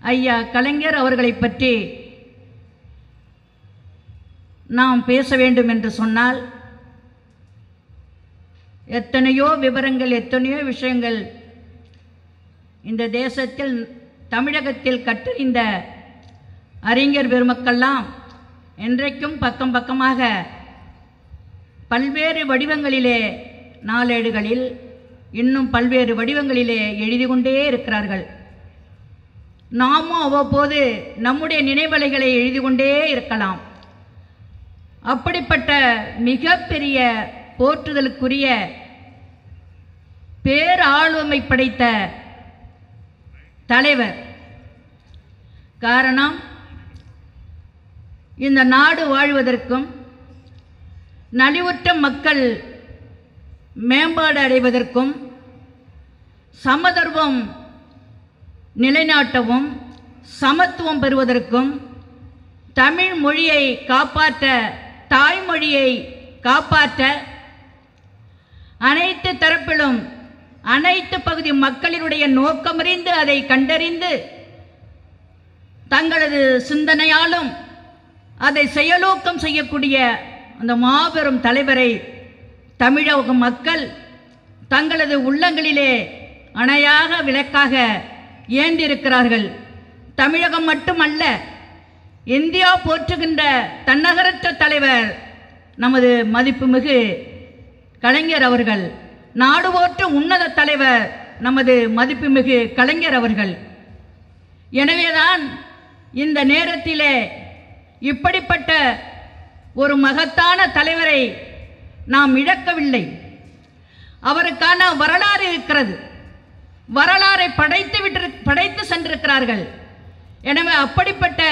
ஐயா கலைஞர் அவர்களை பற்றி நாம் பேச வேண்டும் என்று சொன்னால் எத்தனையோ விவரங்கள் எத்தனையோ விஷயங்கள் இந்த தேசத்தில் தமிழகத்தில் கற்றறிந்த அறிஞர் பெருமக்கள்லாம் என்றைக்கும் பக்கம் பக்கமாக பல்வேறு வடிவங்களிலே நாளேடுகளில் இன்னும் பல்வேறு வடிவங்களிலே எழுதி கொண்டே இருக்கிறார்கள். நாமும் அவ்வப்போது நம்முடைய நினைவலைகளை எழுதி கொண்டே இருக்கலாம். அப்படிப்பட்ட மிகப்பெரிய போற்றுதலுக்குரிய பேராளுமை படைத்த தலைவர். காரணம் இந்த நாடு வாழ்வதற்கும் நலிவுற்ற மக்கள் மேம்பாடு அடைவதற்கும் சமதர்வம் நிலைநாட்டவும் சமத்துவம் பெறுவதற்கும் தமிழ் மொழியை காப்பாற்ற தாய்மொழியை காப்பாற்ற அனைத்து தரப்பிலும் அனைத்து பகுதி மக்களினுடைய நோக்கமறிந்து அதை கண்டறிந்து தங்களது சிந்தனையாலும் அதை செயலூக்கம் செய்யக்கூடிய அந்த மாபெரும் தலைவரை தமிழக மக்கள் தங்களது உள்ளங்களிலே அணையாக விளக்காக ஏந்திருக்கிறார்கள் தமிழகம் மட்டுமல்ல இந்தியா போற்றுகின்ற தன்னகரற்ற தலைவர் நமது மதிப்புமிகு கலைஞர் அவர்கள் நாடு போற்ற உன்னத தலைவர் நமது மதிப்புமிகு கலைஞர் அவர்கள். எனவேதான் இந்த நேரத்திலே இப்படிப்பட்ட ஒரு மகத்தான தலைவரை நாம் இழக்கவில்லை. அவருக்கான வரலாறு இருக்கிறது. வரலாறை படைத்து விட்டு படைத்து சென்றிருக்கிறார்கள். எனவே அப்படிப்பட்ட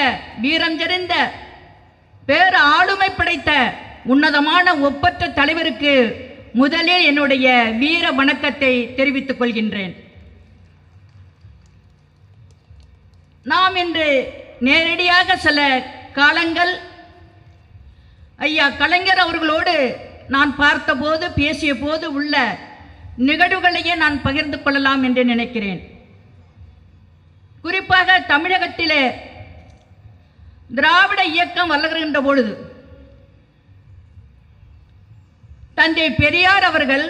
வீரம் தெரிந்த பேர் ஆளுமை படைத்த உன்னதமான ஒப்பற்ற தலைவருக்கு முதலில் என்னுடைய வீர வணக்கத்தை தெரிவித்துக் கொள்கின்றேன். நாம் இன்று நேரடியாக சில காலங்கள் ஐயா கலைஞர் அவர்களோடு நான் பார்த்தபோது பேசிய போது உள்ள நிகழ்வுகளையே நான் பகிர்ந்து கொள்ளலாம் என்று நினைக்கிறேன். குறிப்பாக தமிழகத்திலே திராவிட இயக்கம் வளர்கின்ற பொழுது தந்தை பெரியார் அவர்கள்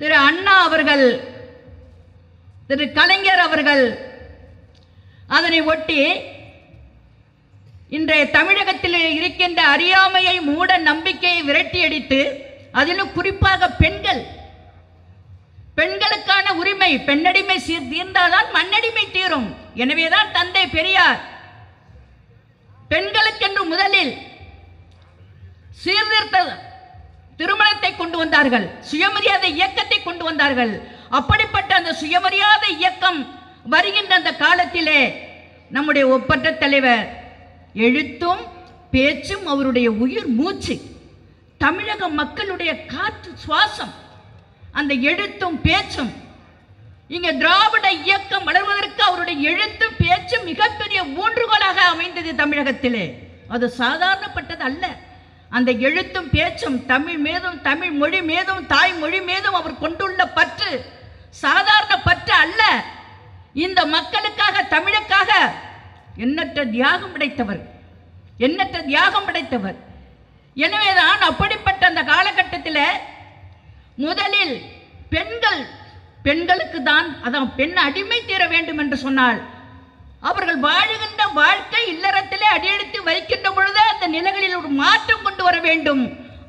திரு அண்ணா அவர்கள் திரு கலைஞர் அவர்கள் அதனை ஒட்டி இன்றைய தமிழகத்தில் இருக்கின்ற அறியாமையை மூட நம்பிக்கையை விரட்டியடித்து அதிலும் குறிப்பாக பெண்கள். பெண்களுக்கான உரிமை பெண்ணடிமை சீர் தீர்ந்தால்தான் மண்ணடிமை தீரும். எனவேதான் தந்தை பெரியார். பெண்களுக்கென்று முதலில் சீர்திருத்த திருமணத்தை கொண்டு வந்தார்கள். சுயமரியாதை இயக்கத்தை கொண்டு வந்தார்கள். அப்படிப்பட்ட அந்த சுயமரியாதை இயக்கம் வருகின்ற அந்த காலத்திலே நம்முடைய ஒப்பற்ற தலைவர் எழுத்தும் பேச்சும் அவருடைய உயிர் மூச்சு. தமிழக மக்களுடைய காற்று சுவாசம் அந்த எழுத்தும் பேச்சும் இங்கே திராவிட இயக்கம் வளர்வதற்கு அவருடைய எழுத்தும் பேச்சும் மிகப்பெரிய ஊன்றுகோலாக அமைந்தது தமிழகத்திலே. அது சாதாரணப்பட்டது அல்ல. அந்த எழுத்தும் பேச்சும் தமிழ் மீதும் தமிழ் மொழி மீதும் தாய்மொழி மீதும் அவர் கொண்டுள்ள பற்று சாதாரண பற்று அல்ல. இந்த மக்களுக்காக தமிழுக்காக எண்ணற்ற தியாகம் படைத்தவர். எண்ணற்ற தியாகம் படைத்தவர். எனவேதான் அப்படிப்பட்ட அந்த காலகட்டத்தில் முதலில் பெண்கள் பெண்களுக்கு தான் அதான் பெண் அடிமை தீர வேண்டும் என்று சொன்னால் அவர்கள் வாழுகின்ற வாழ்க்கை இல்லறத்திலே அடியெடுத்து வைக்கின்ற பொழுதே அந்த நிலைகளில் ஒரு மாற்றம் கொண்டு வர வேண்டும்.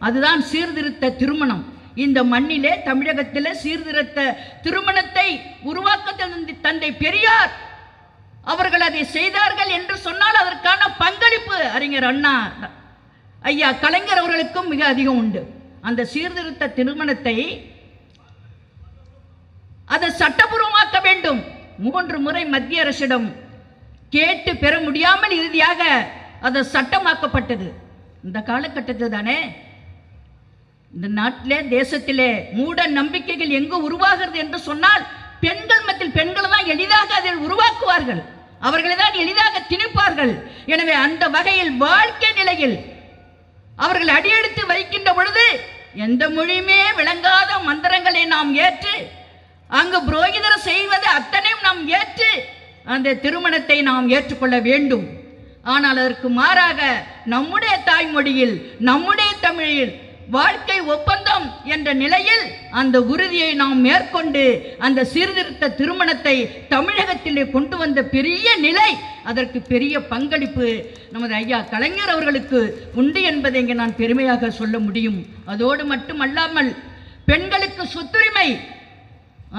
அதுதான் சீர்திருத்த திருமணம். இந்த மண்ணிலே தமிழகத்தில் சீர்திருத்த திருமணத்தை உருவாக்க தந்தை பெரியார் அவர்கள் அதை செய்தார்கள் என்று சொன்னால் அதற்கான பங்களிப்பு அறிஞர் அண்ணா ஐயா கலைஞர் அவர்களுக்கும் மிக அதிகம் உண்டு. அந்த சீர்திருத்த திருமணத்தை அதை சட்டபூர்வமாக்க வேண்டும். மூன்று முறை மத்திய அரசிடம் கேட்டு பெற முடியாமல் இறுதியாக அது சட்டமாக்கப்பட்டது. இந்த காலகட்டத்தில் தானே இந்த நாட்டிலே தேசத்திலே மூட நம்பிக்கைகள் எங்கு உருவாகிறது என்று சொன்னால் பெண்கள் மத்தியில் பெண்கள் தான் எளிதாக அதில் உருவாக்குவார்கள். அவர்களை தான் எளிதாக திணிப்பார்கள். எனவே அந்த வகையில் வாழ்க்கை நிலையில் அவர்கள் அடியெடுத்து வைக்கின்ற பொழுது எந்த மொழியுமே விளங்காத மந்திரங்களை நாம் ஏற்று அங்கு புரோகிதர் செய்வது அத்தனையும் நாம் ஏற்று அந்த திருமணத்தை நாம் ஏற்றுக்கொள்ள வேண்டும். ஆனால் அதற்கு மாறாக நம்முடைய தாய்மொழியில் நம்முடைய தமிழில் வாழ்க்கை ஒப்பந்தம் என்ற நிலையில் அந்த உறுதியை நாம் மேற்கொண்டு அந்த சீர்திருத்த திருமணத்தை தமிழகத்திலே கொண்டு வந்த பெரிய நிலை அதற்கு பெரிய பங்களிப்பு நமது ஐயா கலைஞர் அவர்களுக்கு உண்டு என்பதை இங்கே நான் பெருமையாக சொல்ல முடியும். அதோடு மட்டுமல்லாமல் பெண்களுக்கு சொத்துரிமை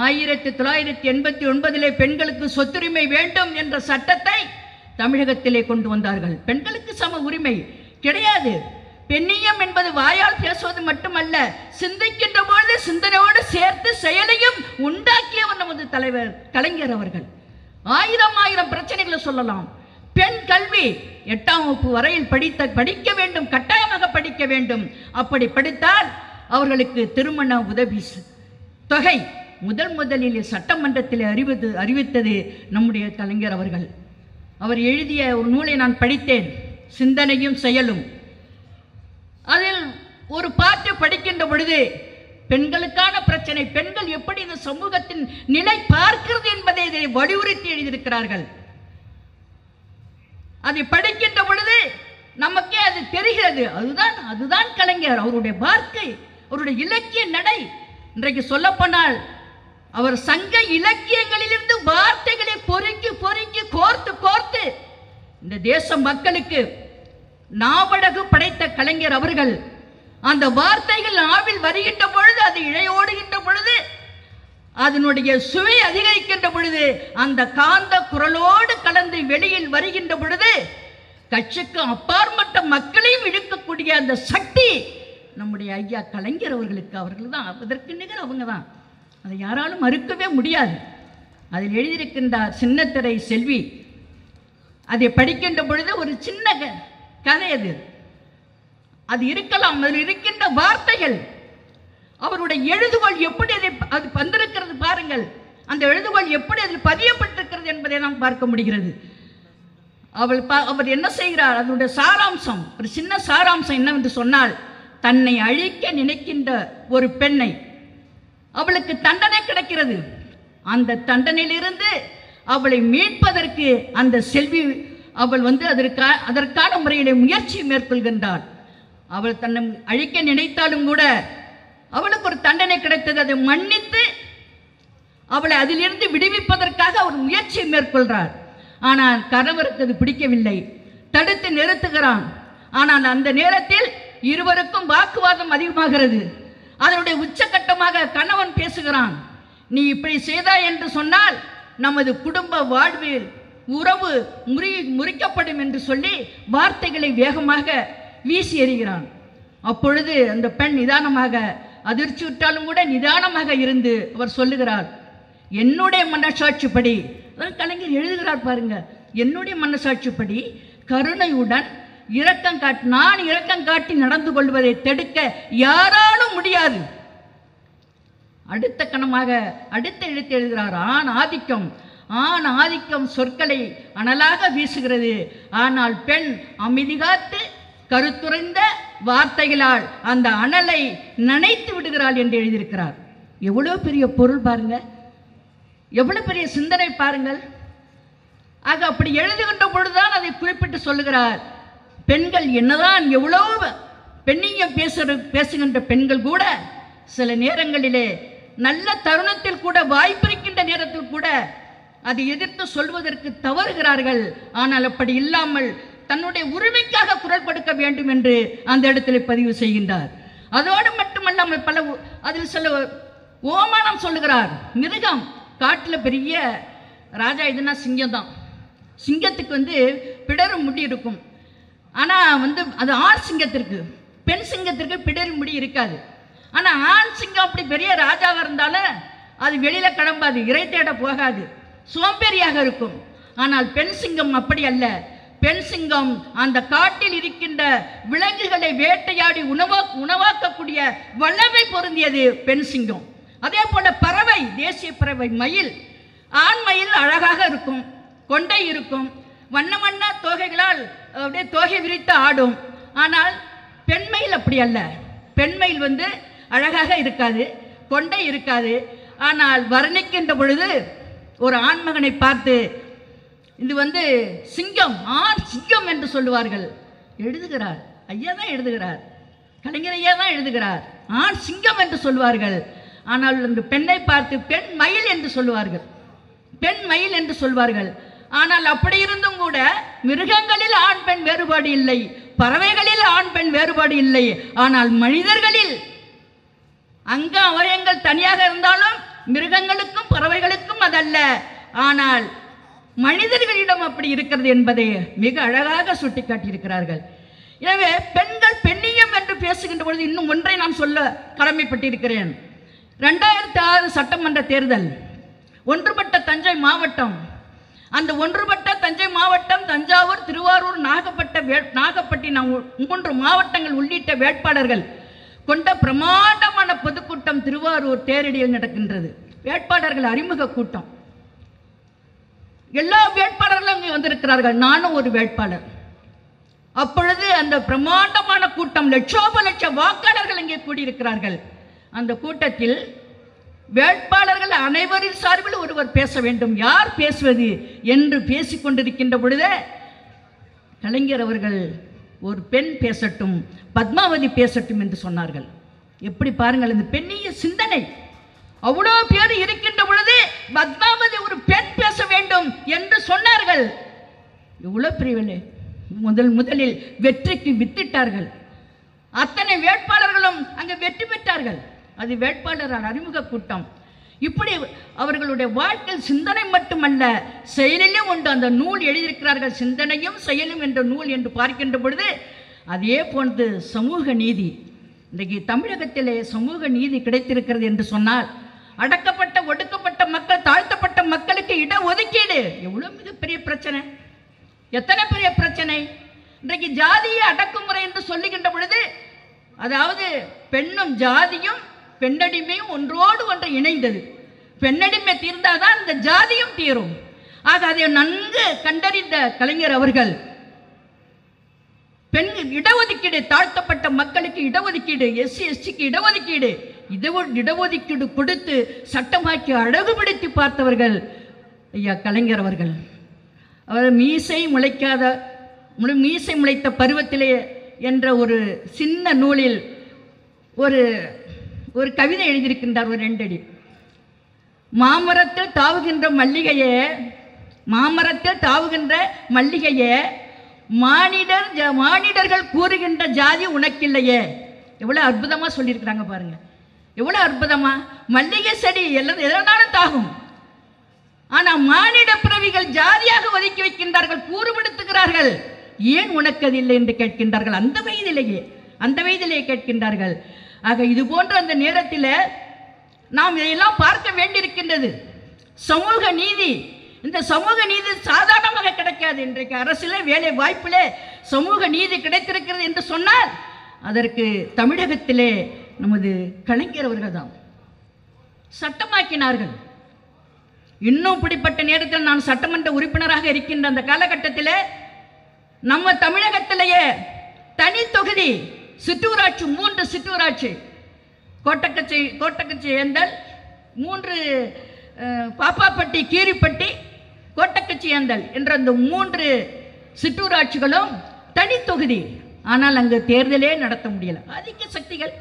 ஆயிரத்தி தொள்ளாயிரத்தி எண்பத்தி ஒன்பதிலே பெண்களுக்கு சொத்துரிமை வேண்டும் என்ற சட்டத்தை தமிழகத்திலே கொண்டு வந்தார்கள். பெண்களுக்கு சம உரிமை கிடையாது. பெண்ணியம் என்பது வாயால் பேசுவது மட்டுமல்ல சிந்திக்கின்ற பொழுது சிந்தனையோடு சேர்த்து செயலையும் உண்டாக்கியவர் நமது தலைவர் கலைஞர் அவர்கள். ஆயிரம் ஆயிரம் பிரச்சனைகளை சொல்லலாம். பெண் கல்வி எட்டாம் வகுப்பு வரையில் படித்த படிக்க வேண்டும் கட்டாயமாக படிக்க வேண்டும். அப்படி படித்தால் அவர்களுக்கு திருமண உதவி தொகை முதல் முதலில் சட்டமன்றத்தில் அறிவது அறிவித்தது நம்முடைய கலைஞர் அவர்கள். அவர் எழுதிய ஒரு நூலை நான் படித்தேன். சிந்தனையும் செயலும். ஒரு பாட்டு படிக்கின்ற பொழுது பெண்களுக்கான பிரச்சனை பெண்கள் எப்படி இந்த சமூகத்தின் நிலை பார்க்கிறது என்பதை இதை வலியுறுத்தி எழுதியிருக்கிறார்கள். அதை படிக்கின்ற பொழுது நமக்கே அது தெரிகிறது. அதுதான் அதுதான் கலைஞர் அவருடைய வார்த்தை அவருடைய இலக்கிய நடை. இன்றைக்கு சொல்லப்போனால் அவர் சங்க இலக்கியங்களிலிருந்து வார்த்தைகளை பொறுக்கி பொறுக்கி கோர்த்து கோர்த்து இந்த தேச மக்களுக்கு நாவடகு படைத்த கலைஞர் அவர்கள் அந்த வார்த்தைகள் ஆவில் வருகின்ற பொழுது அது இழையோடுகின்ற பொழுது அதனுடைய சுவை அதிகரிக்கின்ற பொழுது அந்த காந்த குரலோடு கலந்து வெளியில் வருகின்ற பொழுது கட்சிக்கு அப்பாற்பட்ட மக்களையும் இழுக்கக்கூடிய அந்த சக்தி நம்முடைய ஐயா கலைஞர் அவர்களுக்கு அவர்கள் தான். அதற்கு நிகர் அவங்க தான். அதை யாராலும் மறுக்கவே முடியாது. அதில் எழுதியிருக்கின்றார் சின்னத்திரை செல்வி. அதை படிக்கின்ற பொழுது ஒரு சின்ன க- கதை அது. அது இருக்கலாம் அதில் இருக்கின்ற வார்த்தைகள். அவருடைய எழுதுகோள் எப்படி அதை அது வந்திருக்கிறது பாருங்கள். அந்த எழுதுகோள் எப்படி அதில் பதியப்பட்டிருக்கிறது என்பதை நாம் பார்க்க முடிகிறது. அவள் பா அவர் என்ன செய்கிறார்? அதனுடைய சாராம்சம் ஒரு சின்ன சாராம்சம் என்னவென்று சொன்னால் தன்னை அழிக்க நினைக்கின்ற ஒரு பெண்ணை. அவளுக்கு தண்டனை கிடைக்கிறது. அந்த தண்டனையிலிருந்து அவளை மீட்பதற்கு அந்த செல்வி அவள் வந்து அதற்கா அதற்கான முறையிலே முயற்சி மேற்கொள்கின்றாள். அவள் தன்னை அழிக்க நினைத்தாலும் கூட அவளுக்கு ஒரு தண்டனை கிடைத்தது. அதை மன்னித்து அவளை அதிலிருந்து விடுவிப்பதற்காக அவர் முயற்சி மேற்கொள்கிறார் ஆனால் கணவருக்கு அது பிடிக்கவில்லை. தடுத்து நிறுத்துகிறான். ஆனால் அந்த நேரத்தில் இருவருக்கும் வாக்குவாதம் அதிகமாகிறது. அதனுடைய உச்சகட்டமாக கணவன் பேசுகிறான். நீ இப்படி செய்தாய் என்று சொன்னால் நமது குடும்ப வாழ்வில் உறவு முறி முறிக்கப்படும் என்று சொல்லி வார்த்தைகளை வேகமாக வீசி எறிகிறான். அப்பொழுது அந்த பெண் நிதானமாக அதிர்ச்சியுற்றாலும் கூட நிதானமாக இருந்து அவர் சொல்லுகிறார் என்னுடைய மனசாட்சிப்படி அதான் கலைஞர் எழுதுகிறார் பாருங்க என்னுடைய மனசாட்சிப்படி கருணையுடன் இரக்கம் காட்டி நான் இரக்கம் காட்டி நடந்து கொள்வதை தடுக்க யாராலும் முடியாது. அடுத்த கணமாக அடுத்த எழுத்து எழுதுகிறார் ஆண் ஆதிக்கம் ஆண் ஆதிக்கம் சொற்களை அனலாக வீசுகிறது. ஆனால் பெண் அமைதி காத்து கருத்துரைந்த வார்த்தைகளால் அந்த அனலை நனைத்து விடுகிறாள் என்று எழுதியிருக்கிறார். எவ்வளோ பெரிய பொருள் பாருங்க. எவ்வளோ பெரிய சிந்தனை பாருங்கள். ஆக அப்படி எழுதுகின்ற பொழுதுதான் அதை குறிப்பிட்டு சொல்லுகிறார். பெண்கள் என்னதான் எவ்வளோ பெண்ணியம் பேசுகிற பேசுகின்ற பெண்கள் கூட சில நேரங்களிலே நல்ல தருணத்தில் கூட வாய்ப்பிருக்கின்ற நேரத்தில் கூட அதை எதிர்த்து சொல்வதற்கு தவறுகிறார்கள். ஆனால் அப்படி இல்லாமல் தன்னுடைய உரிமைக்காக குரல் கொடுக்க வேண்டும் என்று அந்த இடத்துல பதிவு செய்கின்றார். அதோடு மட்டுமல்லாமல் பல அதில் சில ஓமானம் சொல்லுகிறார். மிருகம் காட்டில் பெரிய ராஜா எதுனா சிங்கம் தான் சிங்கத்துக்கு வந்து பிடரு முடி இருக்கும். ஆனால் வந்து அது ஆண் சிங்கத்திற்கு பெண் சிங்கத்திற்கு பிடரு முடி இருக்காது. ஆனால் ஆண் சிங்கம் அப்படி பெரிய ராஜாவாக இருந்தாலும் அது வெளியில் கிளம்பாது இறை தேட போகாது. சோம்பேறியாக இருக்கும். ஆனால் பெண் சிங்கம் அப்படி அல்ல. பெண் சிங்கம் அந்த காட்டில் இருக்கின்ற விலங்குகளை வேட்டையாடி உணவா உணவாக்கக்கூடிய வல்லமை பொருந்தியது பெண் சிங்கம். அதே போல பறவை தேசிய பறவை மயில் ஆண் மயில் அழகாக இருக்கும் கொண்டை இருக்கும் வண்ண வண்ண தோகைகளால் அப்படியே தோகை விரித்து ஆடும். ஆனால் பெண்மயில் அப்படி அல்ல. பெண்மயில் வந்து அழகாக இருக்காது கொண்டை இருக்காது. ஆனால் வர்ணிக்கின்ற பொழுது ஒரு ஆண்மகனை பார்த்து இது வந்து சிங்கம் ஆண் சிங்கம் என்று சொல்லுவார்கள். எழுதுகிறார். ஐயா தான் எழுதுகிறார். கலைஞர் ஐயா தான் எழுதுகிறார். ஆண் சிங்கம் என்று சொல்வார்கள் ஆனால் இந்த பெண்ணை பார்த்து பெண் மயில் என்று சொல்லுவார்கள். பெண் மயில் என்று சொல்வார்கள். ஆனால் அப்படி இருந்தும் கூட மிருகங்களில் ஆண் பெண் வேறுபாடு இல்லை. பறவைகளில் ஆண் பெண் வேறுபாடு இல்லை. ஆனால் மனிதர்களில் அங்க அவயங்கள் தனியாக இருந்தாலும் மிருகங்களுக்கும் பறவைகளுக்கும் அதல்ல. ஆனால் மனிதர்களிடம் அப்படி இருக்கிறது என்பதை மிக அழகாக சுட்டிக்காட்டியிருக்கிறார்கள். எனவே பெண்கள் பெண்ணியம் என்று பேசுகின்ற பொழுது இன்னும் ஒன்றை நான் சொல்ல கடமைப்பட்டிருக்கிறேன். ரெண்டாயிரத்தி ஆறு சட்டமன்ற தேர்தல் ஒன்றுபட்ட தஞ்சை மாவட்டம். அந்த ஒன்றுபட்ட தஞ்சை மாவட்டம் தஞ்சாவூர் திருவாரூர் நாகப்பட்ட வே நாகப்பட்டினம் உ- மூன்று மாவட்டங்கள் உள்ளிட்ட வேட்பாளர்கள் கொண்ட பிரமாண்டமான பொதுக்கூட்டம் திருவாரூர் தேரடியில் நடக்கின்றது. வேட்பாளர்கள் அறிமுக கூட்டம். எல்லா வேட்பாளர்களும் அங்கே வந்திருக்கிறார்கள். நானும் ஒரு வேட்பாளர். அப்பொழுது அந்த பிரம்மாண்டமான கூட்டம் லட்சோப லட்ச வாக்காளர்கள் இங்கே கூடியிருக்கிறார்கள். அந்த கூட்டத்தில் வேட்பாளர்கள் அனைவரின் சார்பில் ஒருவர் பேச வேண்டும். யார் பேசுவது என்று பேசிக்கொண்டிருக்கின்ற பொழுதே கலைஞர் அவர்கள் ஒரு பெண் பேசட்டும் பத்மாவதி பேசட்டும் என்று சொன்னார்கள். எப்படி பாருங்கள் இந்த பெண்ணிய சிந்தனை. அவ்வளோ பேர் இருக்கின்ற பொழுது பத்மாவதி ஒரு பெண் பேச வேண்டும் என்று சொன்னார்கள். இவ்வளோ பிரிவிலே முதல் முதலில் வெற்றிக்கு வித்திட்டார்கள். அத்தனை வேட்பாளர்களும் அங்கே வெற்றி பெற்றார்கள். அது வேட்பாளர் அறிமுக கூட்டம். இப்படி அவர்களுடைய வாழ்க்கை சிந்தனை மட்டுமல்ல செயலிலும் உண்டு அந்த நூல் எழுதியிருக்கிறார்கள். சிந்தனையும் செயலும் என்ற நூல் என்று பார்க்கின்ற பொழுது அதே போன்று சமூக நீதி. இன்றைக்கு தமிழகத்திலே சமூக நீதி கிடைத்திருக்கிறது என்று சொன்னால் அடக்கப்பட்ட ஒடுக்கப்பட்ட மக்கள் தாழ்த்தப்பட்ட மக்களுக்கு இட ஒதுக்கீடு எவ்வளோ மிகப்பெரிய பிரச்சனை? எத்தனை பெரிய பிரச்சனை? இன்றைக்கு ஜாதிய அடக்குமுறை என்று சொல்லுகின்ற பொழுது அதாவது பெண்ணும் ஜாதியும் பெண்ணடிமையும் ஒன்றோடு ஒன்று இணைந்தது. பெண்ணடிமை தீர்ந்தாதான் இந்த ஜாதியும் தீரும். ஆக அதை நன்கு கண்டறிந்த கலைஞர் அவர்கள் பெண் இடஒதுக்கீடு தாழ்த்தப்பட்ட மக்களுக்கு இடஒதுக்கீடு எஸ்சி எஸ்டிக்கு இடஒதுக்கீடு இட இடஒதுக்கீடு கொடுத்து சட்டமாக்கி அழகுபடுத்தி பார்த்தவர்கள் ஐயா கலைஞர் அவர்கள். அவர் மீசை முளைக்காத முழு மீசை முளைத்த பருவத்திலே என்ற ஒரு சின்ன நூலில் ஒரு ஒரு கவிதை எழுதியிருக்கின்றார் ஒரு ரெண்டடி. மாமரத்தில் தாவுகின்ற மல்லிகையே மாமரத்தில் தாவுகின்ற மல்லிகையே மானிடர் மானிடர்கள் கூறுகின்ற ஜாதி உனக்கில்லையே. எவ்வளோ அற்புதமாக சொல்லியிருக்கிறாங்க பாருங்கள் எவ்வளோ அற்புதமா? மல்லிகை செடி எல்லாம் எதனாலும் தாகும். ஆனால் மானிட பிறவிகள் ஜாதியாக ஒதுக்கி வைக்கின்றார்கள் கூறுபடுத்துகிறார்கள். ஏன் உனக்கு அது இல்லை என்று கேட்கின்றார்கள்? அந்த வயதிலேயே அந்த வயதிலேயே கேட்கின்றார்கள். ஆக இது போன்ற அந்த நேரத்தில் நாம் இதையெல்லாம் பார்க்க வேண்டியிருக்கின்றது. சமூக நீதி. இந்த சமூக நீதி சாதாரணமாக கிடைக்காது. இன்றைக்கு அரசில் வேலை வாய்ப்பிலே சமூக நீதி கிடைத்திருக்கிறது என்று சொன்னால் அதற்கு தமிழகத்திலே நமது கலைஞர் அவர்கள் தான் சட்டமாக்கினார்கள். இன்னும் இப்படிப்பட்ட நேரத்தில் நான் சட்டமன்ற உறுப்பினராக இருக்கின்ற அந்த காலகட்டத்தில் நம்ம தமிழகத்திலேயே தனி தொகுதி சிற்றூராட்சி மூன்று சிற்றூராட்சி கோட்டக்கச்சி கோட்டக்கச்சி ஏந்தல் மூன்று பாப்பாப்பட்டி கீரிப்பட்டி கோட்டக்கச்சி ஏந்தல் என்ற அந்த மூன்று சிற்றூராட்சிகளும் தனி தொகுதி. ஆனால் அங்கு தேர்தலே நடத்த முடியலை. அதிக சக்திகள்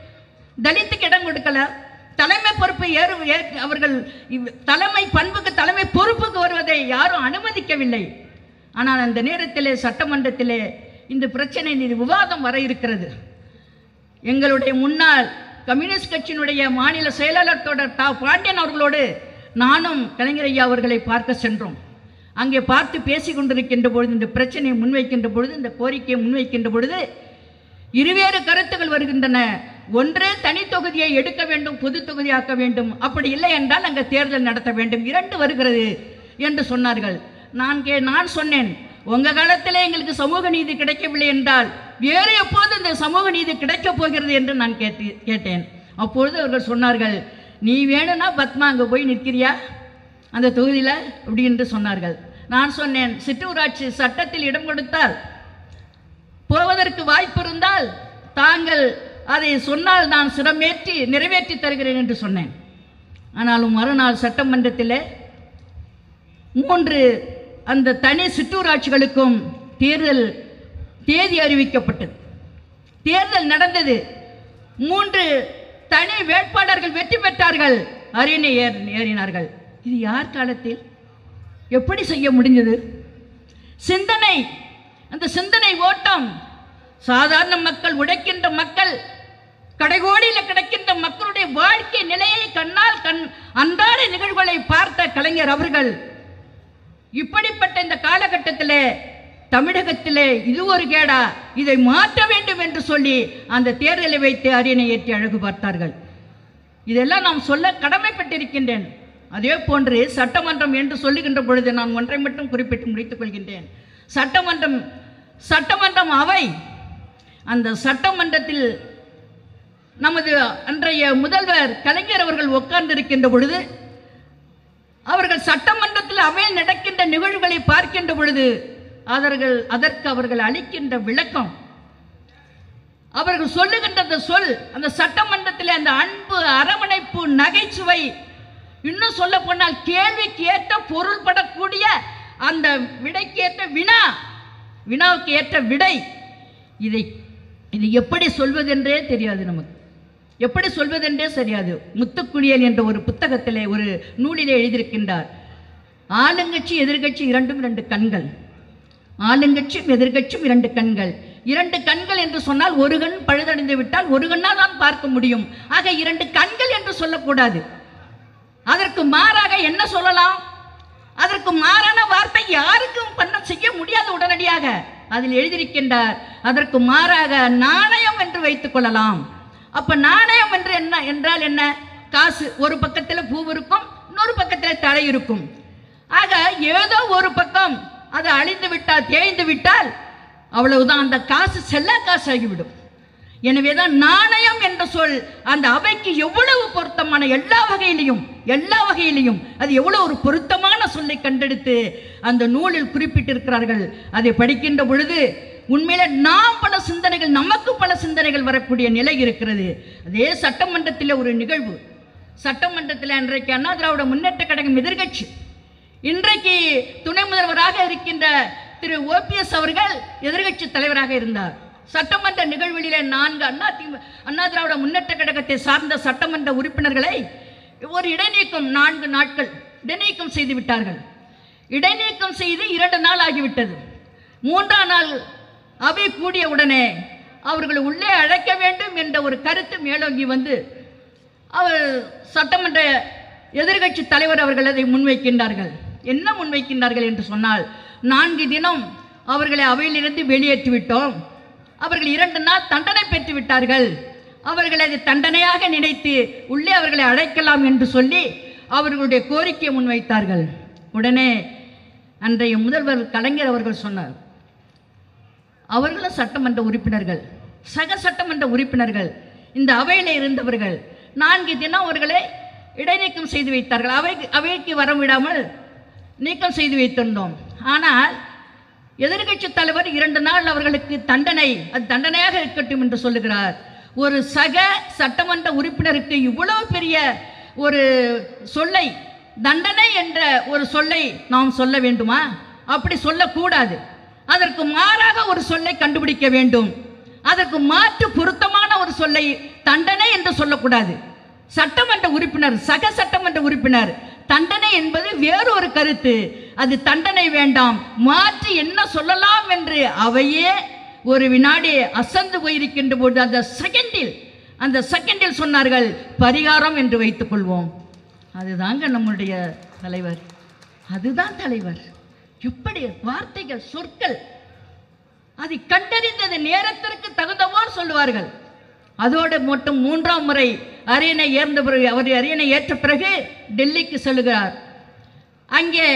தலித்துக்கு இடம் கொடுக்கல. தலைமை பொறுப்பு ஏறு அவர்கள் இவ்- தலைமை பண்புக்கு தலைமை பொறுப்புக்கு வருவதை யாரும் அனுமதிக்கவில்லை. ஆனால் அந்த நேரத்திலே சட்டமன்றத்திலே இந்த பிரச்சனை இது விவாதம் வர இருக்கிறது. எங்களுடைய முன்னாள் கம்யூனிஸ்ட் கட்சியினுடைய மாநில செயலாளர் தொடர் தா. பாண்டியன் அவர்களோடு நானும் கலைஞரையா ஐயா அவர்களை பார்க்க சென்றோம். அங்கே பார்த்து பேசி கொண்டிருக்கின்ற பொழுது இந்த பிரச்சனையை முன்வைக்கின்ற பொழுது இந்த கோரிக்கையை முன்வைக்கின்ற பொழுது இருவேறு கருத்துகள் வருகின்றன. ஒன்று தனி தொகுதியை எடுக்க வேண்டும் பொது தொகுதியாக்க வேண்டும். அப்படி இல்லை என்றால் அங்கே தேர்தல் நடத்த வேண்டும். இரண்டு வருகிறது என்று சொன்னார்கள். நான் கே நான் சொன்னேன் உங்கள் காலத்தில் எங்களுக்கு சமூக நீதி கிடைக்கவில்லை என்றால் வேறு எப்போது இந்த சமூக நீதி கிடைக்கப் போகிறது என்று நான் கேட்டு கேட்டேன். அப்பொழுது அவர்கள் சொன்னார்கள் நீ வேணும்னா பத்மா அங்கே போய் நிற்கிறியா? அந்த தொகுதியில் அப்படி என்று சொன்னார்கள். நான் சொன்னேன் சிற்றூராட்சி சட்டத்தில் இடம் கொடுத்தால் போவதற்கு வாய்ப்பு இருந்தால் தாங்கள் அதை சொன்னால் நான் சிரமேற்றி நிறைவேற்றி தருகிறேன் என்று சொன்னேன். ஆனாலும் மறுநாள் சட்டமன்றத்தில் மூன்று அந்த தனி சிற்றூராட்சிகளுக்கும் தேர்தல் தேதி அறிவிக்கப்பட்டது. தேர்தல் நடந்தது. மூன்று தனி வேட்பாளர்கள் வெற்றி பெற்றார்கள். அரியணை ஏர் ஏறினார்கள். இது யார் காலத்தில்? எப்படி செய்ய முடிஞ்சது? சிந்தனை. அந்த சிந்தனை ஓட்டம். சாதாரண மக்கள் உடைக்கின்ற மக்கள் கடைகோடியில் கிடைக்கின்ற மக்களுடைய வாழ்க்கை நிலையை கண்ணால் கண் அன்றாட நிகழ்வுகளை பார்த்த கலைஞர் அவர்கள் இப்படிப்பட்ட இந்த காலகட்டத்திலே தமிழகத்திலே இது ஒரு கேடா இதை மாற்ற வேண்டும் என்று சொல்லி அந்த தேர்தலை வைத்து அரியணை ஏற்றி அழகு பார்த்தார்கள். இதெல்லாம் நாம் சொல்ல கடமைப்பட்டிருக்கின்றேன். அதே போன்று சட்டமன்றம் என்று சொல்லுகின்ற பொழுது நான் ஒன்றை மட்டும் குறிப்பிட்டு முடித்துக் கொள்கின்றேன். சட்டமன்றம் சட்டமன்றம் அவை அந்த சட்டமன்றத்தில் நமது அன்றைய முதல்வர் கலைஞர் அவர்கள் உட்கார்ந்திருக்கின்ற பொழுது அவர்கள் சட்டமன்றத்தில் அவையில் நடக்கின்ற நிகழ்வுகளை பார்க்கின்ற பொழுது அவர்கள் அதற்கு அவர்கள் அளிக்கின்ற விளக்கம். அவர்கள் சொல்லுகின்ற அந்த சொல் அந்த சட்டமன்றத்தில் அந்த அன்பு அரவணைப்பு நகைச்சுவை இன்னும் சொல்ல போனால் கேள்விக்கு ஏற்ற பொருள்படக்கூடிய அந்த விடைக்கு ஏற்ற வினா வினாவுக்கு ஏற்ற விடை. இதை இது எப்படி சொல்வதென்றே தெரியாது நமக்கு. எப்படி சொல்வதென்றே தெரியாது. முத்துக்குளியல் என்ற ஒரு புத்தகத்திலே ஒரு நூலிலே எழுதியிருக்கின்றார். ஆளுங்கட்சி எதிர்கட்சி இரண்டும் இரண்டு கண்கள். ஆளுங்கட்சியும் எதிர்கட்சியும் இரண்டு கண்கள். இரண்டு கண்கள் என்று சொன்னால் ஒரு கண் பழுதடைந்து விட்டால் ஒரு கண்ணால் தான் பார்க்க முடியும். ஆக இரண்டு கண்கள் என்று சொல்லக்கூடாது. அதற்கு மாறாக என்ன சொல்லலாம்? அதற்கு மாறான வார்த்தை யாருக்கும் பண்ண செய்ய முடியாது உடனடியாக. அதில் எழுதியிருக்கின்றார் அதற்கு மாறாக நாணயம் என்று வைத்துக் கொள்ளலாம். அப்ப நாணயம் என்று என்ன என்றால் என்ன? காசு ஒரு பக்கத்தில் பூ இருக்கும் இன்னொரு பக்கத்தில் தலை இருக்கும். ஆக ஏதோ ஒரு பக்கம் அது அழிந்து விட்டால் தேய்ந்து விட்டால் அவ்வளவுதான். அந்த காசு செல்ல காசாகிவிடும். எனவேதான் நாணயம் என்ற சொல் அந்த அவைக்கு எவ்வளவு பொருத்தமான எல்லா வகையிலையும் எல்லா வகையிலையும் அது எவ்வளவு ஒரு பொருத்தமான சொல்லை கண்டெடுத்து அந்த நூலில் குறிப்பிட்டிருக்கிறார்கள். அதை படிக்கின்ற பொழுது உண்மையில நாம் பல சிந்தனைகள் நமக்கு பல சிந்தனைகள் வரக்கூடிய நிலை இருக்கிறது. அதே சட்டமன்றத்தில் ஒரு நிகழ்வு. சட்டமன்றத்தில் இன்றைக்கு அண்ணா திராவிட முன்னேற்ற கழகம் எதிர்கட்சி இன்றைக்கு துணை முதல்வராக இருக்கின்ற திரு ஓபிஎஸ் அவர்கள் எதிர்கட்சி தலைவராக இருந்தார். சட்டமன்ற நிகழ்வுகளிலே நான்கு அண்ணா திமு அண்ணா திராவிட முன்னேற்ற கழகத்தை சார்ந்த சட்டமன்ற உறுப்பினர்களை ஒரு இடைநீக்கம் நான்கு நாட்கள் இடைநீக்கம் செய்து விட்டார்கள். இடைநீக்கம் செய்து இரண்டு நாள் ஆகிவிட்டது. மூன்றாம் நாள் அவை கூடிய உடனே அவர்களை உள்ளே அழைக்க வேண்டும் என்ற ஒரு கருத்து மேலோங்கி வந்து அவர் சட்டமன்ற எதிர்க்கட்சி தலைவர் அவர்கள் அதை முன்வைக்கின்றார்கள். என்ன முன்வைக்கின்றார்கள் என்று சொன்னால் நான்கு தினம் அவர்களை அவையிலிருந்து வெளியேற்றிவிட்டோம். அவர்கள் இரண்டு நாள் தண்டனை பெற்று விட்டார்கள். அவர்கள் அதை தண்டனையாக நினைத்து உள்ளே அவர்களை அழைக்கலாம் என்று சொல்லி அவர்களுடைய கோரிக்கையை முன்வைத்தார்கள். உடனே அன்றைய முதல்வர் கலைஞர் அவர்கள் சொன்னார் அவர்களும் சட்டமன்ற உறுப்பினர்கள் சக சட்டமன்ற உறுப்பினர்கள் இந்த அவையில் இருந்தவர்கள் நான்கு தினம் அவர்களை இடைநீக்கம் செய்து வைத்தார்கள். அவை அவைக்கு வர விடாமல் நீக்கம் செய்து வைத்திருந்தோம். ஆனால் எதிர்கட்சி தலைவர் இரண்டு நாள் அவர்களுக்கு தண்டனை அது தண்டனையாக இருக்கட்டும் என்று சொல்லுகிறார். ஒரு சக சட்டமன்ற உறுப்பினருக்கு இவ்வளவு பெரிய ஒரு சொல்லை தண்டனை என்ற ஒரு சொல்லை நாம் சொல்ல வேண்டுமா? அப்படி சொல்லக்கூடாது. அதற்கு மாறாக ஒரு சொல்லை கண்டுபிடிக்க வேண்டும். அதற்கு மாற்று பொருத்தமான ஒரு சொல்லை தண்டனை என்று சொல்லக்கூடாது. சட்டமன்ற உறுப்பினர் சக சட்டமன்ற உறுப்பினர் தண்டனை என்பது வேறு ஒரு கருத்து. அது தண்டனை வேண்டாம். மாற்றி என்ன சொல்லலாம் என்று அவையே ஒரு வினாடி அசந்து போயிருக்கின்ற போது அந்த செகண்டில் அந்த செகண்டில் சொன்னார்கள் பரிகாரம் என்று வைத்துக் கொள்வோம் அதுதாங்க நம்முடைய தலைவர். அதுதான் தலைவர். எப்படி வார்த்தைகள் சொற்கள் அதை கண்டறிந்தது நேரத்திற்கு தகுந்தவாறு சொல்லுவார்கள். அதோடு மட்டும் மூன்றாம் முறை அரியணை ஏர்ந்த பிறகு அவர் அரியணை ஏற்ற பிறகு டெல்லிக்கு செல்கிறார். அங்கே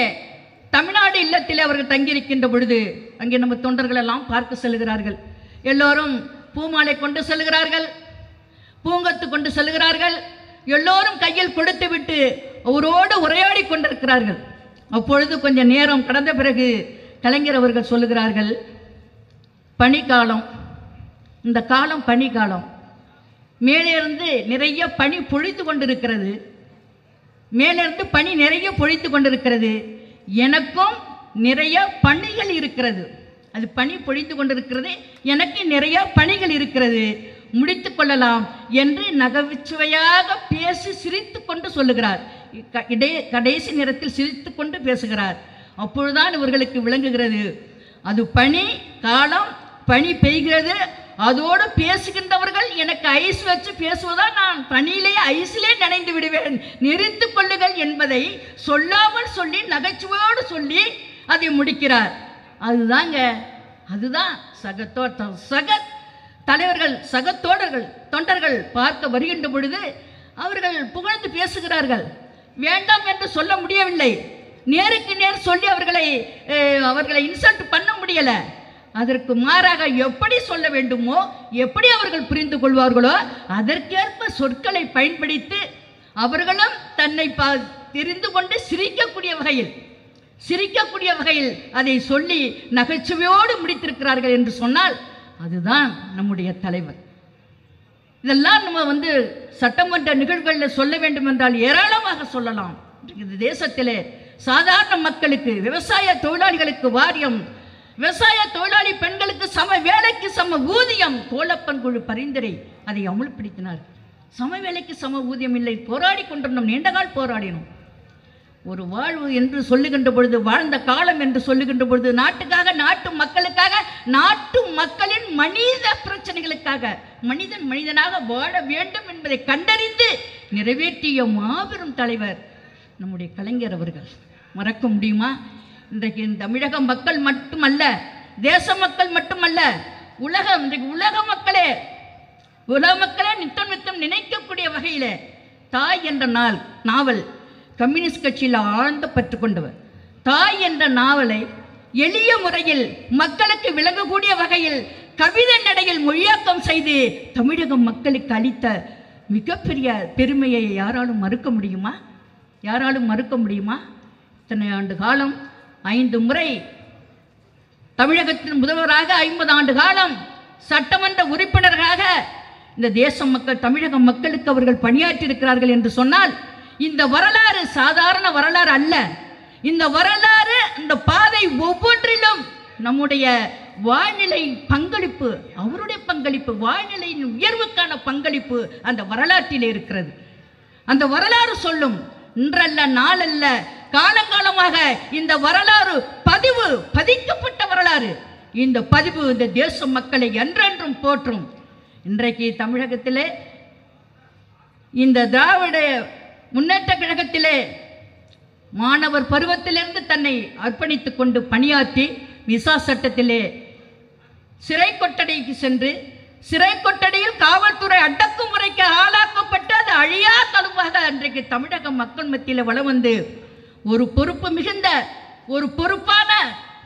தமிழ்நாடு இல்லத்தில் அவர்கள் தங்கியிருக்கின்ற பொழுது அங்கே நம்ம தொண்டர்கள் எல்லாம் பார்க்க செல்கிறார்கள் எல்லோரும் பூமாலை கொண்டு செல்கிறார்கள் பூங்கத்து கொண்டு செல்கிறார்கள் எல்லோரும் கையில் கொடுத்து விட்டு அவரோடு உரையாடி கொண்டிருக்கிறார்கள். அப்பொழுது கொஞ்சம் நேரம் கடந்த பிறகு கலைஞர் அவர்கள் சொல்லுகிறார்கள் பனிக்காலம் இந்த காலம் பனிக்காலம் மேலே இருந்து நிறைய பனி பொழித்து கொண்டிருக்கிறது. மேலிருந்து பனி நிறைய பொழித்து கொண்டிருக்கிறது. எனக்கும் நிறைய பணிகள் இருக்கிறது. அது பணி பொழிந்து கொண்டிருக்கிறது. எனக்கு நிறைய பணிகள் இருக்கிறது. முடித்து கொள்ளலாம் என்று நகைச்சுவையாக பேசி சிரித்து கொண்டு சொல்லுகிறார். க- இடை கடைசி நேரத்தில் சிரித்து கொண்டு பேசுகிறார். அப்பொழுதுதான் இவர்களுக்கு விளங்குகிறது. அது பனி காலம் பனி பெய்கிறது. அதோடு பேசுகின்றவர்கள் எனக்கு ஐஸ் வச்சு பேசுவதால் நான் பணியிலே ஐஸிலே நனைந்து விடுவேன். நிறுத்து கொள்ளுங்கள் என்பதை சொல்லாமல் சொல்லி நகைச்சுவையோடு சொல்லி அதை முடிக்கிறார். அதுதாங்க அதுதான் சகத்தோ த- சக தலைவர்கள் சகத்தோடர்கள் தொண்டர்கள் பார்க்க வருகின்ற பொழுது அவர்கள் புகழ்ந்து பேசுகிறார்கள். வேண்டாம் என்று சொல்ல முடியவில்லை. நேருக்கு நேர் சொல்லி அவர்களை அவர்களை இன்சல்ட் பண்ண முடியலை. அதற்கு மாறாக எப்படி சொல்ல வேண்டுமோ எப்படி அவர்கள் புரிந்து கொள்வார்களோ அதற்கேற்ப சொற்களை பயன்படுத்தி அவர்களும் தன்னை பா தெரிந்து கொண்டு சிரிக்கக்கூடிய வகையில் சிரிக்கக்கூடிய வகையில் அதை சொல்லி நகைச்சுவையோடு முடித்திருக்கிறார்கள் என்று சொன்னால் அதுதான் நம்முடைய தலைவர். இதெல்லாம் நம்ம வந்து சட்டமன்ற நிகழ்வுகளில் சொல்ல வேண்டும் என்றால் ஏராளமாக சொல்லலாம். இந்த தேசத்திலே சாதாரண மக்களுக்கு விவசாய தொழிலாளிகளுக்கு வாரியம் விவசாய தொழிலாளி பெண்களுக்கு சம வேலைக்கு சம ஊதியம் கோலப்பன் குழு பரிந்துரை. அதை அமுல்படுத்தினார் சம வேலைக்கு சம ஊதியம் இல்லை. போராடி கொண்டிருந்தோம். நீண்டகால் போராடினோம். ஒரு வாழ்வு என்று சொல்லுகின்ற பொழுது வாழ்ந்த காலம் என்று சொல்லுகின்ற பொழுது நாட்டுக்காக நாட்டு மக்களுக்காக நாட்டு மக்களின் மனித பிரச்சனைகளுக்காக மனிதன் மனிதனாக வாழ வேண்டும் என்பதை கண்டறிந்து நிறைவேற்றிய மாபெரும் தலைவர் நம்முடைய கலைஞர் அவர்கள். மறக்க முடியுமா? இன்றைக்கு இந்த தமிழக மக்கள் மட்டுமல்ல தேச மக்கள் மட்டுமல்ல உலகம் இன்றைக்கு உலக மக்களே உலக மக்களே நித்தம் நித்தம் நினைக்கக்கூடிய வகையில் தாய் என்ற நாள் நாவல் கம்யூனிஸ்ட் கட்சியில் ஆழ்ந்த பற்று கொண்டவர். தாய் என்ற நாவலை எளிய முறையில் மக்களுக்கு விளங்கக்கூடிய வகையில் கவிதை நடையில் மொழியாக்கம் செய்து தமிழக மக்களுக்கு அளித்த மிகப்பெரிய பெருமையை யாராலும் மறுக்க முடியுமா? யாராலும் மறுக்க முடியுமா? இத்தனை ஆண்டு காலம் ஐந்து முறை தமிழகத்தின் முதல்வராக ஐம்பது ஆண்டு காலம் சட்டமன்ற உறுப்பினர்களாக இந்த தேச மக்கள் தமிழக மக்களுக்கு அவர்கள் பணியாற்றியிருக்கிறார்கள் என்று சொன்னால் இந்த வரலாறு சாதாரண வரலாறு அல்ல. இந்த வரலாறு இந்த பாதை ஒவ்வொன்றிலும் நம்முடைய வாழ்நிலை பங்களிப்பு அவருடைய பங்களிப்பு வாழ்நிலையின் உயர்வுக்கான பங்களிப்பு அந்த வரலாற்றிலே இருக்கிறது. அந்த வரலாறு சொல்லும் இன்றல்ல நாளல்ல காலங்காலமாக இந்த வரலாறு பதிவு பதிக்கப்பட்ட வரலாறு. இந்த பதிவு இந்த தேச மக்களை என்றென்றும் போற்றும். இன்றைக்கு தமிழகத்திலே இந்த திராவிட முன்னேற்ற கழகத்திலே மாணவர் பருவத்திலிருந்து தன்னை அர்ப்பணித்துக் கொண்டு பணியாற்றி விசா சட்டத்திலே சிறை கொட்டடைக்கு சென்று சிறை கொட்டடியில் காவல்துறை அடக்குமுறைக்கு ஆளாக்கப்பட்டு அது அழியா தழுவாக அன்றைக்கு தமிழக மக்கள் மத்தியில் வளம் வந்து ஒரு பொறுப்பு மிகுந்த ஒரு பொறுப்பான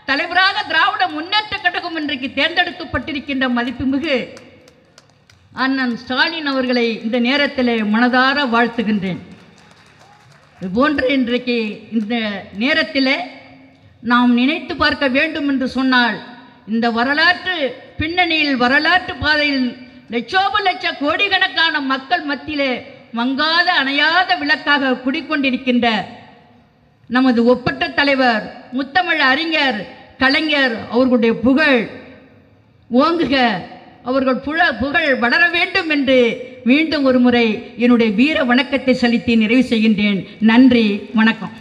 தலைவராக திராவிட முன்னேற்ற கழகம் இன்றைக்கு தேர்ந்தெடுக்கப்பட்டிருக்கின்ற மதிப்புமிகு அண்ணன் ஸ்டாலின் அவர்களை இந்த நேரத்தில் மனதார வாழ்த்துகின்றேன். இதுபோன்று இன்றைக்கு இந்த நேரத்தில் நாம் நினைத்து பார்க்க வேண்டும் என்று சொன்னால் இந்த வரலாற்று பின்னணியில் வரலாற்று பாதையில் லட்சோப லட்ச கோடிக்கணக்கான மக்கள் மத்தியிலே மங்காத அணையாத விளக்காக குடிக்கொண்டிருக்கின்ற நமது ஒப்பற்ற தலைவர் முத்தமிழ் அறிஞர் கலைஞர் அவர்களுடைய புகழ் ஓங்குக. அவர்கள் புழ புகழ் வளர வேண்டும் என்று மீண்டும் ஒரு முறை என்னுடைய வீர வணக்கத்தை செலுத்தி நிறைவு செய்கின்றேன். நன்றி வணக்கம்.